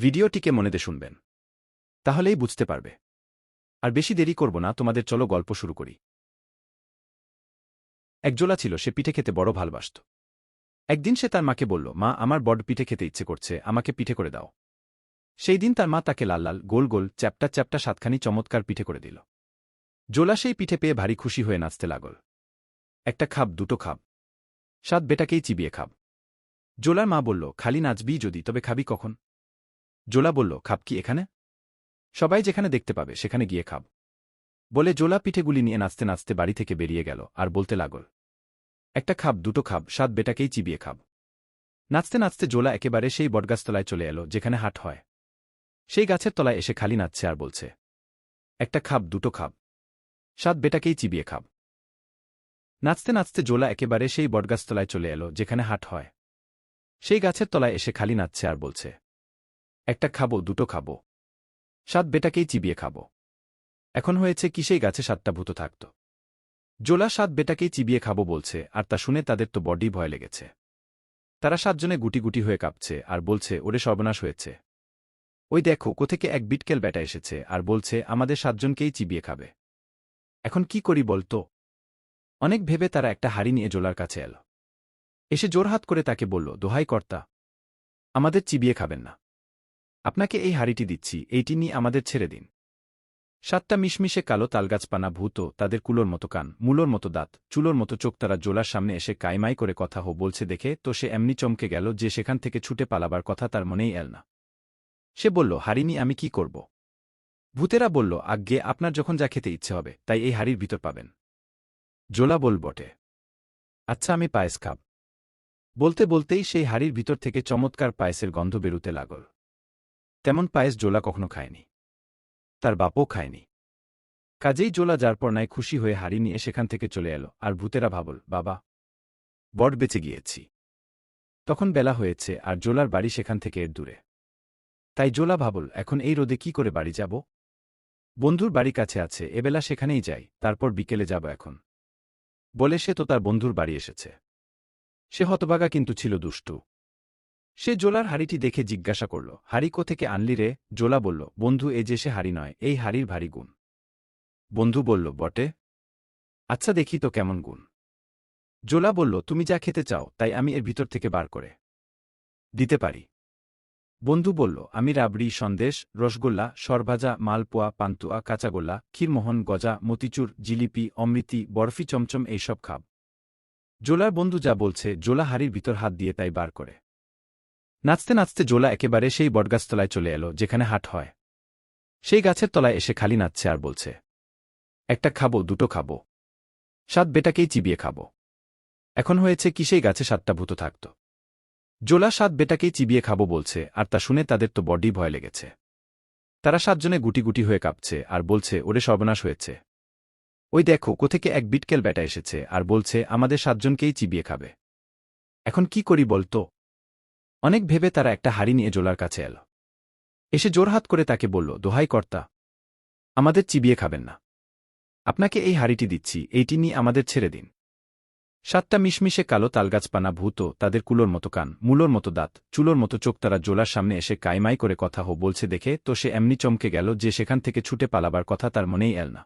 ভিডিওটিকে মনে দিয়ে শুনবেন। তাহলেই বুঝতে পারবে। আর বেশি দেরি করব না, তোমাদের চলো গল্প শুরু করি। একজোলা ছিল, সে পিঠে খেতে বড় ভালবাসত। একদিন সে তার মাকে বলল, মা, আমার বড পিঠে খেতে ইচ্ছে করছে, আমাকে পিঠে করে দাও। সেই দিন তার মা তাকে লাল লাল, গোল গোল, চ্যাপটা চ্যাপটা সাতখানি চমৎকার পিঠে করে দিল। জোলা সেই পিঠে পেয়ে ভারী খুশি হয়ে নাচতে লাগল। একটা খাব, দুটো খাব। সাত বেটাকেই চিবিয়ে খাব। জোলার মা বলল, খালি নাচবি যদি, তবে খাবি কখন? জোলা বলল, খাব কি এখানে? সবাই যেখানে দেখতে পাবে, সেখানে গিয়ে খাব। বলে জোলা পিঠেগুলি নিয়ে নাচতে নাচতে বাড়ি থেকে বেরিয়ে গেল আর বলতে লাগল, একটা খাব, দুটো খাব, সাত বেটাকেই চিবিয়ে খাব। নাচতে নাচতে জোলা একেবারে সেই বটগাছতলায় চলে এলো, যেখানে হাট হয়। সেই গাছের তলায় এসে খালি নাচছে আর বলছে, একটা খাব, দুটো খাব, সাত বেটাকেই চিবিয়ে খাব। নাচতে নাচতে জোলা একেবারে সেই বটগাছতলায় চলে এলো, যেখানে হাট হয়। সেই গাছের তলায় এসে খালি নাচছে আর বলছে একটা খাব, দুটো খাব। সাত বেটাকেই চিবিয়ে খাব। এখন হয়েছে কি সেই গাছে সাতটা ভূত থাকত। জোলা সাত বেটাকেই চিবিয়ে খাব বলছে, আর তা শুনে তাদের তো বডি ভয় লেগেছে। তারা সাতজনে গুটি গুটি হয়ে কাঁপছে, আর বলছে, ওরে সর্বনাশ হয়েছে। ওই দেখো, কোথেকে এক বিটকেল বেটা এসেছে, আর বলছে, আমাদের সাতজনকেই চিবিয়ে খাবে। এখন কি করি বলতো? অনেক ভেবে তারা একটা হাড়ি নিয়ে জোলার কাছে এল। এসে জোরহাত করে তাকে বলল, দোহাই কর্তা, আমাদের চিবিয়ে খাবেন না। আপনাকে এই হাড়িটি দিচ্ছি, এইটি নিয়ে আমাদের ছেড়ে দিন। সাতটা মিশমিশে কালো তালগাছপানা ভূত, তাদের কুলোর মতো কান, মূলোর মতো দাঁত, চুলোর মতো চোখ তারা জোলার সামনে এসে কাইমাই করে কথা হো বলছে দেখে, তো সে এমনি চমকে গেল যে সেখান থেকে ছুটে পালাবার কথা তার মনেই এল না। সে বলল হারিনি আমি কি করব? ভূতেরা বলল, আজ্ঞে, আপনার যখন যা খেতে ইচ্ছে হবে, তাই এই হাড়ির ভিতর পাবেন। জোলা বল বটে। আচ্ছা আমি পায়েস খাব। বলতে বলতেই সেই হাড়ির ভিতর থেকে চমৎকার পায়েসের গন্ধ বেরুতে লাগল। তেমন পায়েস জোলা কখনো খায়নি। তার বাপও খায়নি। কাজেই জোলা যার পর নাই খুশি হয়ে হাড়ি নিয়ে সেখান থেকে চলে এলো, আর ভূতেরা ভাবল, বাবা, বট বেঁচে গিয়েছি। তখন বেলা হয়েছে, আর জোলার বাড়ি সেখান থেকে এর দূরে। তাই জোলা ভাবল, এখন এই রোদে কি করে বাড়ি যাব? বন্ধুর বাড়ি কাছে আছে এবেলা সেখানেই যাই, তারপর বিকেলে যাব এখন। বলে সে তো তার বন্ধুর বাড়ি এসেছে। সে হতবাগা কিন্তু ছিল দুষ্টু। সে জোলার হাড়িটি দেখে জিজ্ঞাসা করল, হাড়ি থেকে আনলি রে? জোলা বলল, বন্ধু, এ যে সে হাড়ি নয়, এই হাড়ির ভারী গুণ। বন্ধু বলল, বটে। আচ্ছা দেখি তো কেমন গুণ। জোলা বলল, তুমি যা খেতে চাও, তাই আমি এর ভিতর থেকে বার করে দিতে পারি। বন্ধু বলল, আমি রাবড়ি, সন্দেশ, রসগোল্লা, সরভাজা, মালপোয়া, পান্তুয়া, কাঁচাগোল্লা, ক্ষীরমোহন, গজা, মতিচুর, জিলিপি, অমৃতি, বরফি, চমচম এইসব খাব। জোলার বন্ধু যা বলছে, জোলা হাড়ির ভিতর হাত দিয়ে তাই বার করে। নাচতে নাচতে জোলা একেবারে সেই বটগাছতলায় চলে এলো, যেখানে হাট হয়। সেই গাছের তলায় এসে খালি নাচছে আর বলছে, একটা খাব, দুটো খাব। সাত বেটাকেই চিবিয়ে খাব। এখন হয়েছে কি সেই গাছে সাতটা ভূত থাকত। জোলা সাত বেটাকেই চিবিয়ে খাব বলছে, আর তা শুনে তাদের তো বডি ভয় লেগেছে। তারা সাতজনে গুটি গুটি হয়ে কাঁপছে আর বলছে, ওরে সর্বনাশ হয়েছে। ওই দেখো, কোথেকে এক বিটকেল বেটা এসেছে আর বলছে, আমাদের সাতজনকেই চিবিয়ে খাবে। এখন কি করি বলতো? অনেক ভেবে তারা একটা হাড়ি নিয়ে জোলার কাছে এল। এসে জোরহাত করে তাকে বলল, দোহাই কর্তা, আমাদের চিবিয়ে খাবেন না। আপনাকে এই হাড়িটি দিচ্ছি, এইটি নিয়ে আমাদের ছেড়ে দিন। সাতটা মিশমিশে কালো তালগাছপানা, ভূত, তাদের কুলোর মতো কান, মূলোর মতো দাঁত, চুলোর মতো চোখ তারা জোলার সামনে এসে কাইমাই করে কথা হো বলছে দেখে তো সে এমনি চমকে গেল যে সেখান থেকে ছুটে পালাবার কথা তার মনেই এল না।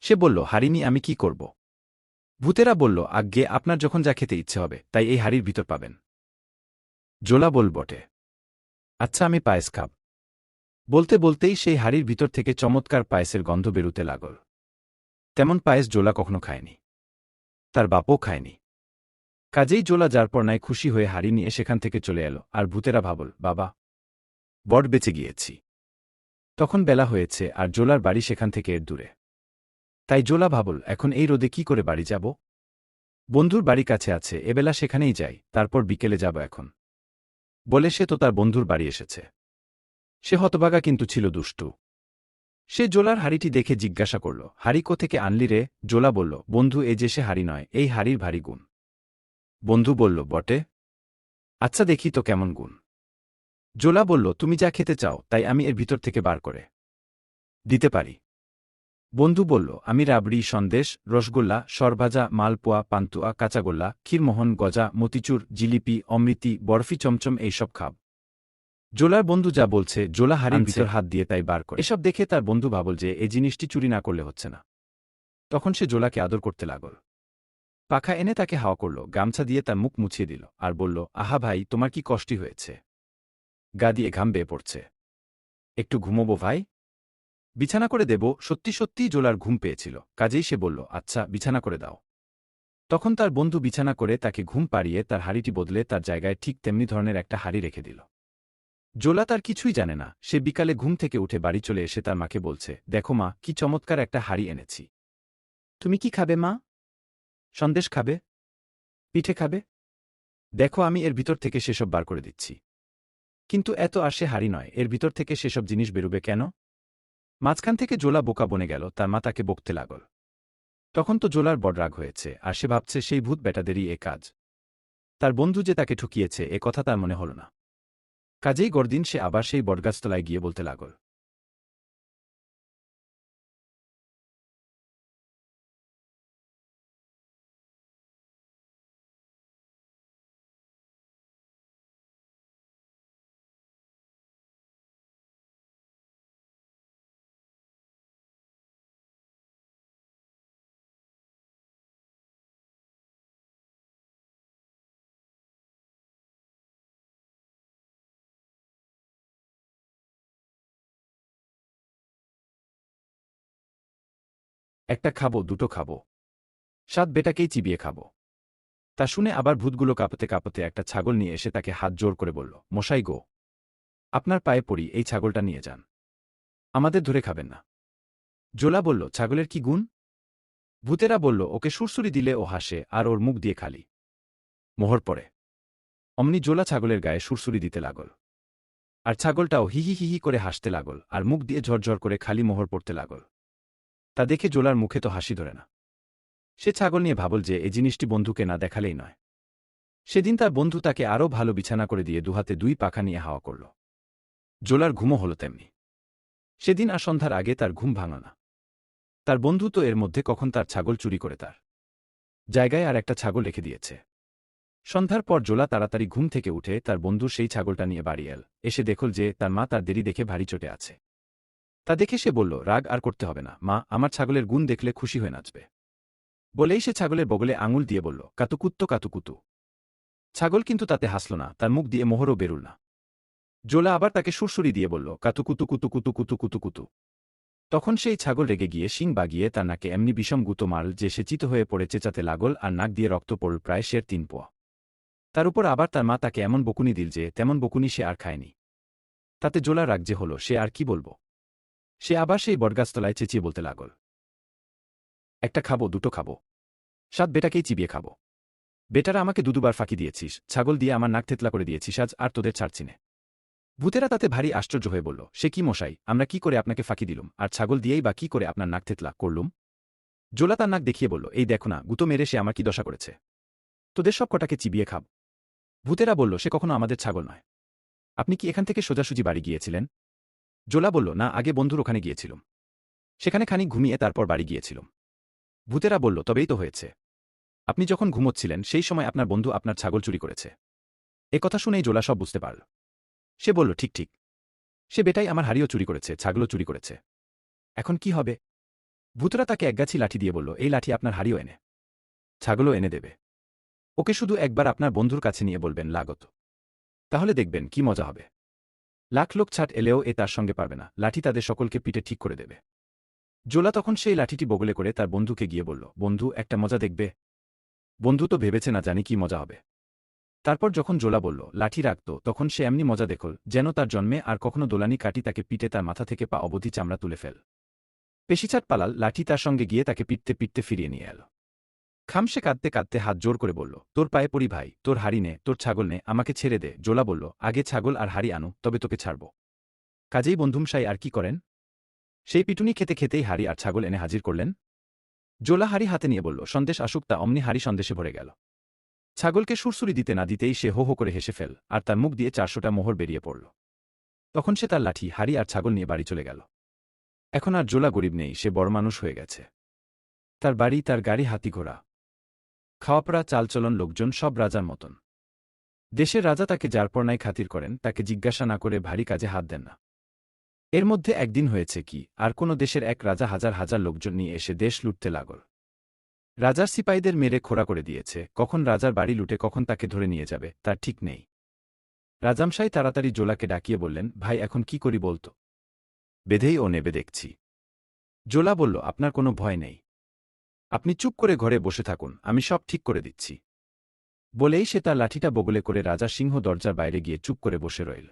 সে বলল হারিনি আমি কি করব? ভূতেরা বলল, আজ্ঞে, আপনার যখন যা খেতে ইচ্ছে হবে, তাই এই হাড়ির ভিতর পাবেন। জোলা বল বটে। আচ্ছা আমি পায়েস খাব। বলতে বলতেই সেই হাড়ির ভিতর থেকে চমৎকার পায়েসের গন্ধ বেরুতে লাগল। তেমন পায়েস জোলা কখনো খায়নি। তার বাপও খায়নি। কাজেই জোলা যার পর নাই খুশি হয়ে হাড়ি নিয়ে সেখান থেকে চলে এলো, আর ভূতেরা ভাবল, বাবা, বট বেঁচে গিয়েছি। তখন বেলা হয়েছে, আর জোলার বাড়ি সেখান থেকে এর দূরে। তাই জোলা ভাবল, এখন এই রোদে কি করে বাড়ি যাব? বন্ধুর বাড়ি কাছে আছে, এবেলা সেখানেই যাই, তারপর বিকেলে যাব এখন। বলে সে তো তার বন্ধুর বাড়ি এসেছে। সে হতবাগা কিন্তু ছিল দুষ্টু। সে জোলার হাড়িটি দেখে জিজ্ঞাসা করল, হাড়ি থেকে আনলি রে? জোলা বলল, বন্ধু, এ যে সে হাড়ি নয়, এই হাড়ির ভারী গুণ। বন্ধু বলল, বটে? আচ্ছা দেখি তো কেমন গুণ। জোলা বলল, তুমি যা খেতে চাও, তাই আমি এর ভিতর থেকে বার করে দিতে পারি। বন্ধু বলল আমি রাবড়ি সন্দেশ রসগোল্লা সরভাজা মালপোয়া পান্তুয়া কাঁচাগোল্লা ক্ষীরমোহন গজা মতিচুর জিলিপি অমৃতি বরফি চমচম এইসব খাব। জোলার বন্ধু যা বলছে জোলা হাড়ির ভিতর হাত দিয়ে তাই বার করে। এসব দেখে তার বন্ধু ভাবল যে এই জিনিসটি চুরি না করলে হচ্ছে না। তখন সে জোলাকে আদর করতে লাগল। পাখা এনে তাকে হাওয়া করল গামছা দিয়ে তার মুখ মুছিয়ে দিল আর বলল আহা ভাই তোমার কি কষ্টি হয়েছে? গা দিয়ে ঘাম বেয়ে পড়ছে। একটু ঘুমোবো ভাই? বিছানা করে দেব, সত্যি সত্যিই জোলার ঘুম পেয়েছিল। কাজেই সে বলল আচ্ছা বিছানা করে দাও। তখন তার বন্ধু বিছানা করে তাকে ঘুম পাড়িয়ে তার হাড়িটি বদলে তার জায়গায় ঠিক তেমনি ধরনের একটা হাড়ি রেখে দিল। জোলা তার কিছুই জানে না। সে বিকালে ঘুম থেকে উঠে বাড়ি চলে এসে তার মাকে বলছে, দেখো মা, কি চমৎকার একটা হাড়ি এনেছি। তুমি কি খাবে মা? সন্দেশ খাবে। পিঠে খাবে? দেখো, আমি এর ভিতর থেকে সেসব বার করে দিচ্ছি। কিন্তু এত আর সে হাড়ি নয়। এর ভিতর থেকে সেসব জিনিস বেরুবে কেন? মাঝখান থেকে জোলা বোকা বনে গেল, তার মা তাকে বকতে লাগল। তখন তো জোলার বড় রাগ হয়েছে, আর সে ভাবছে সেই ভূত বেটাদেরই এ কাজ। তার বন্ধু যে তাকে ঠুকিয়েছে, এ কথা তার মনে হল না। কাজেই গরদিন সে আবার সেই বটগাছতলায় গিয়ে বলতে লাগল একটা খাব, দুটো খাব। সাত বেটাকেই চিবিয়ে খাব। তা শুনে আবার ভূতগুলো কাঁপতে কাঁপতে একটা ছাগল নিয়ে এসে তাকে হাত জোর করে বলল, মশাই গো, আপনার পায়ে পড়ি, এই ছাগলটা নিয়ে যান। আমাদের ধরে খাবেন না। জোলা বলল, ছাগলের কি গুণ? ভূতেরা বলল, ওকে সুরসুরি দিলে ও হাসে, আর ওর মুখ দিয়ে খালি। মোহর পড়ে। অমনি জোলা ছাগলের গায়ে সুরসুরি দিতে লাগল। আর ছাগলটাও হিহি হিহি করে হাসতে লাগল, আর মুখ দিয়ে ঝরঝর করে খালি মোহর পড়তে লাগল। তা দেখে জোলার মুখে তো হাসি ধরে না। সে ছাগল নিয়ে ভাবল যে এ জিনিসটি বন্ধুকে না দেখালেই নয়। সেদিন তার বন্ধু তাকে আরও ভালো বিছানা করে দিয়ে দুহাতে দুই পাখা নিয়ে হাওয়া করল। জোলার ঘুমও হল তেমনি। সেদিন আর সন্ধ্যার আগে তার ঘুম ভাঙল না। তার বন্ধু তো এর মধ্যে কখন তার ছাগল চুরি করে তার জায়গায় আর একটা ছাগল রেখে দিয়েছে। সন্ধ্যার পর জোলা তাড়াতাড়ি ঘুম থেকে উঠে তার বন্ধু সেই ছাগলটা নিয়ে বাড়ি এল। এসে দেখল যে তার মা তার দেরি দেখে ভারী চটে আছে। তা দেখে সে বলল, রাগ আর করতে হবে না। মা, আমার ছাগলের গুণ দেখলে খুশি হয়ে নাচবে। বলেই সে ছাগলের বগলে আঙুল দিয়ে বলল, কাতুকুত্ত, কাতুকুতু। ছাগল কিন্তু তাতে হাসল না, তার মুখ দিয়ে মোহরও বেরুল না। জোলা আবার তাকে সুরসুরি দিয়ে বলল, কাতুকুতু, কুতু কুতু কুতু কুতু কুতু। তখন সেই ছাগল রেগে গিয়ে শিং বাগিয়ে তার নাকে এমনি বিষম গুতো মারল যে সে চিত হয়ে পড়ে চেঁচাতে লাগল আর নাক দিয়ে রক্ত পড়ল প্রায় শের তিন পোয়া। তার উপর আবার তার মা তাকে এমন বকুনি দিল যে, তেমন বকুনি সে আর খায়নি। তাতে জোলা রাগ যে হল, সে আর কি বলব? সে আবার সেই বটগাছতলায় চেঁচিয়ে বলতে লাগল, একটা খাব, দুটো খাব। সাত বেটাকেই চিবিয়ে খাব। বেটারা আমাকে দুদুবার ফাঁকি দিয়েছিস, ছাগল দিয়ে আমার নাক থেতলা করে দিয়েছিস, আজ আর তোদের ছাড়ছি ছাড়ছিনে ভূতেরা তাতে ভারী আশ্চর্য হয়ে বলল, সে কি মশাই, আমরা কি করে আপনাকে ফাঁকি দিলুম? আর ছাগল দিয়েই বা কি করে আপনার নাক থেতলা করলুম? জোলা তার নাক দেখিয়ে বলল, এই দেখো না, গুতো মেরে সে আমার কি দশা করেছে। তোদের সব কটাকে চিবিয়ে খাব। ভূতেরা বলল, সে কখনো আমাদের ছাগল নয়। আপনি কি এখান থেকে সোজাসুজি বাড়ি গিয়েছিলেন? জোলা বলল, না, আগে বন্ধুর ওখানে গিয়েছিলুম। সেখানে খানিক ঘুমিয়ে তারপর বাড়ি গিয়েছিলুম। ভূতেরা বলল, তবেই তো হয়েছে। আপনি যখন ঘুমোচ্ছিলেন, সেই সময় আপনার বন্ধু আপনার ছাগল চুরি করেছে। এ কথা শুনেই জোলা সব বুঝতে পারল। সে বলল, ঠিক ঠিক। সে বেটাই আমার হাড়িও চুরি করেছে, ছাগলও চুরি করেছে। এখন কি হবে? ভূতরা তাকে একগাছি লাঠি দিয়ে বলল, এই লাঠি আপনার হাড়িও এনে। ছাগলও এনে দেবে। ওকে শুধু একবার আপনার বন্ধুর কাছে নিয়ে বলবেন, লাগত। তাহলে দেখবেন, কি মজা হবে। লাখ লোক ছাট এলেও এ তার সঙ্গে পারবে না। লাঠি তাদের সকলকে পিঠে ঠিক করে দেবে। জোলা তখন সেই লাঠিটি বগলে করে তার বন্ধুকে গিয়ে বলল, বন্ধু, একটা মজা দেখবে। বন্ধু তো ভেবেছে না জানি কি মজা হবে। তারপর যখন জোলা বলল, লাঠি রাখত, তখন সে এমনি মজা দেখল, যেন তার জন্মে আর কখনো দোলানি কাটি তাকে পিটে তার মাথা থেকে পা অবধি চামড়া তুলে ফেল। পেশিছাট পালাল, লাঠি তার সঙ্গে গিয়ে তাকে পিটতে পিটতে ফিরিয়ে নিয়ে এল। খামসে কাঁদতে কাঁদতে হাত জোর করে বলল, তোর পায়ে পড়ি ভাই, তোর হাড়ি নে, তোর ছাগল নে, আমাকে ছেড়ে দে। জোলা বলল, আগে ছাগল আর হাড়ি আনো, তবে তোকে ছাড়ব। কাজেই বন্ধুমশাই আর কি করেন? সেই পিটুনি খেতে খেতেই হাড়ি আর ছাগল এনে হাজির করলেন। জোলা হাড়ি হাতে নিয়ে বলল, সন্দেশ আসুক তা অমনি হাড়ি সন্দেশে ভরে গেল। ছাগলকে সুরসুরি দিতে না দিতেই সে হো হো করে হেসে ফেল, আর তার মুখ দিয়ে চারশোটা মোহর বেরিয়ে পড়ল। তখন সে তার লাঠি, হাড়ি আর ছাগল নিয়ে বাড়ি চলে গেল। এখন আর জোলা গরিব নেই, সে বড় মানুষ হয়ে গেছে। তার বাড়ি, তার গাড়ি, হাতি ঘোড়া খাওয়াপড়া, চালচলন লোকজন সব রাজার মতন। দেশের রাজা তাকে যার পর্নায় খাতির করেন, তাকে জিজ্ঞাসা না করে ভারী কাজে হাত দেন না। এর মধ্যে একদিন হয়েছে কি, আর কোনো দেশের এক রাজা হাজার হাজার লোকজন নিয়ে এসে দেশ লুটতে লাগল। রাজার সিপাহীদের মেরে খোড়া করে দিয়েছে, কখন রাজার বাড়ি লুটে কখন তাকে ধরে নিয়ে যাবে, তার ঠিক নেই। রাজামশাই তাড়াতাড়ি জোলাকে ডাকিয়ে বললেন, ভাই, এখন কি করি বলতো? বেঁধেই ও নেবে দেখছি। জোলা বলল, আপনার কোনো ভয় নেই। আপনি চুপ করে ঘরে বসে থাকুন, আমি সব ঠিক করে দিচ্ছি। বলেই সে তার লাঠিটা বগলে করে রাজা সিংহ দরজার বাইরে গিয়ে চুপ করে বসে রইল।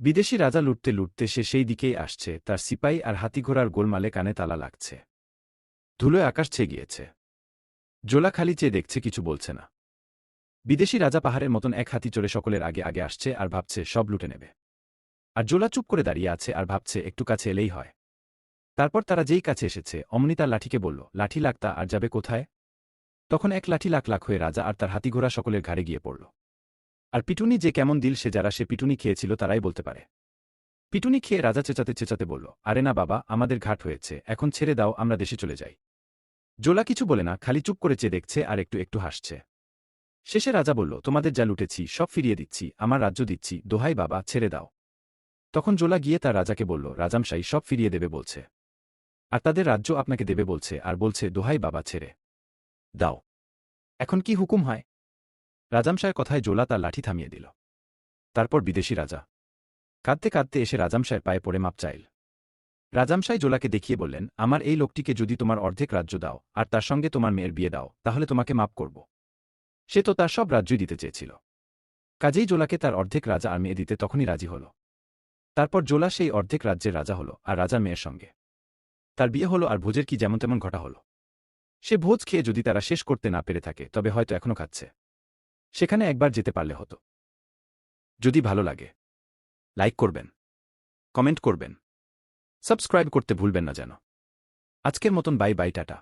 বিদেশি রাজা লুটতে লুটতে সে সেই দিকেই আসছে, তার সিপাই আর হাতিঘোড়ার গোলমালে কানে তালা লাগছে। ধুলোয় আকাশ ছেয়ে গিয়েছে জোলা খালি চেয়ে দেখছে কিছু বলছে না। বিদেশি রাজা পাহাড়ের মতন এক হাতি চড়ে সকলের আগে আগে আসছে আর ভাবছে সব লুটে নেবে। আর জোলা চুপ করে দাঁড়িয়ে আছে আর ভাবছে একটু কাছে এলেই হয়। তারপর তারা যেই কাছে এসেছে, অমনি তার লাঠিকে বলল, লাঠি লাগতা আর যাবে কোথায়? তখন এক লাঠি লাখ লাখ হয়ে রাজা আর তার হাতিঘোড়া সকলের ঘাড়ে গিয়ে পড়ল। আর পিটুনি যে কেমন দিল সে যারা সে পিটুনি খেয়েছিল তারাই বলতে পারে। পিটুনি খেয়ে রাজা চেঁচাতে চেঁচাতে বলল, আরে না বাবা, আমাদের ঘাট হয়েছে, এখন ছেড়ে দাও, আমরা দেশে চলে যাই। জোলা কিছু বলে না, খালি চুপ করে চেয়ে দেখছে আর একটু একটু হাসছে। শেষে রাজা বলল, তোমাদের যা লুটেছি, সব ফিরিয়ে দিচ্ছি, আমার রাজ্য দিচ্ছি, দোহাই বাবা, ছেড়ে দাও। তখন জোলা গিয়ে তার রাজাকে বলল, রাজামশাই, সব ফিরিয়ে দেবে, বলছে। আর তাদের রাজ্য আপনাকে দেবে বলছে, আর বলছে, দোহাই বাবা ছেড়ে। দাও। এখন কি হুকুম হয়? রাজামশায়ের কথায় জোলা তার লাঠি থামিয়ে দিল। তারপর বিদেশি রাজা। কাঁদতে কাঁদতে এসে রাজামশায়ের পায়ে পড়ে মাপ চাইল। রাজামশাই জোলাকে দেখিয়ে বললেন, আমার এই লোকটিকে যদি তোমার অর্ধেক রাজ্য দাও, আর তার সঙ্গে তোমার মেয়ের বিয়ে দাও, তাহলে তোমাকে মাপ করব। সে তো তার সব রাজ্যই দিতে চেয়েছিল। কাজেই জোলাকে তার অর্ধেক রাজা আর মেয়ে দিতে তখনই রাজি হল। তারপর জোলা সেই অর্ধেক রাজ্যের রাজা হল, আর রাজা মেয়ের সঙ্গে। তার বিয়ে হলো আর ভোজের কি যেমন তেমন ঘটা হলো। সে ভোজ খেয়ে যদি তারা শেষ করতে না পেরে থাকে, তবে হয়তো এখনও খাচ্ছে। সেখানে একবার যেতে পারলে হতো। যদি ভালো লাগে, লাইক করবেন, কমেন্ট করবেন, সাবস্ক্রাইব করতে ভুলবেন না যেন। আজকের মতন বাই বাই, টাটা।